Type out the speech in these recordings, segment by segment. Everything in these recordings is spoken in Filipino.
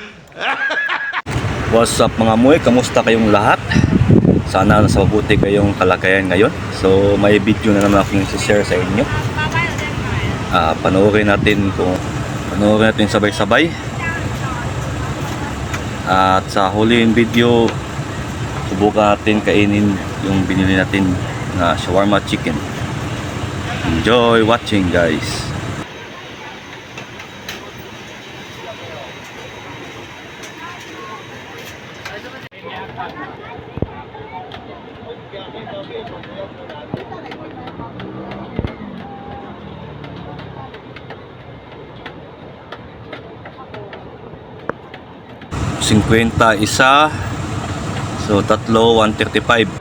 What's up mga moy? Kamusta kayong lahat? Sana nasa mabuti kayong kalagayan ngayon. So may video na naman akong share sa inyo. Ah, panoorin natin kung panoorin natin sabay-sabay. At sa huling video, subukan natin kainin yung binili natin na shawarma chicken. Enjoy watching guys. Cinquenta isa. So tatlo 135.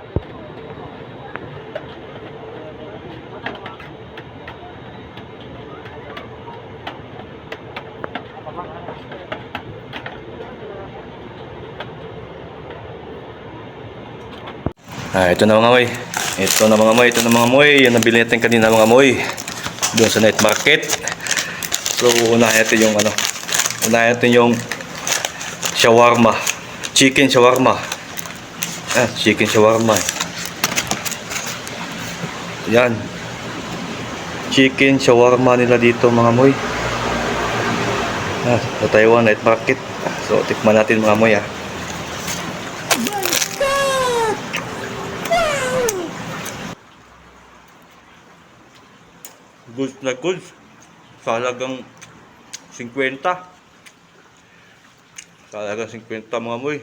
Ah, ito na mga moy. Ito na mga moy, ito na mga moy. Yan nabili natin kanina mga moy. Doon sa night market. So, unahin natin yung ano. Unahin natin yung shawarma. Chicken shawarma. Ah, chicken shawarma. Yan. Chicken shawarma nila dito mga moy. Ah, sa Taiwan night market. So, tikman natin mga moy ah. Goods na goods. Sa halagang 50. Sa halagang 50 mga moy.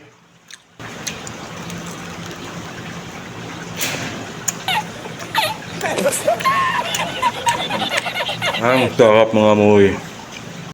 Ang sarap mga moy.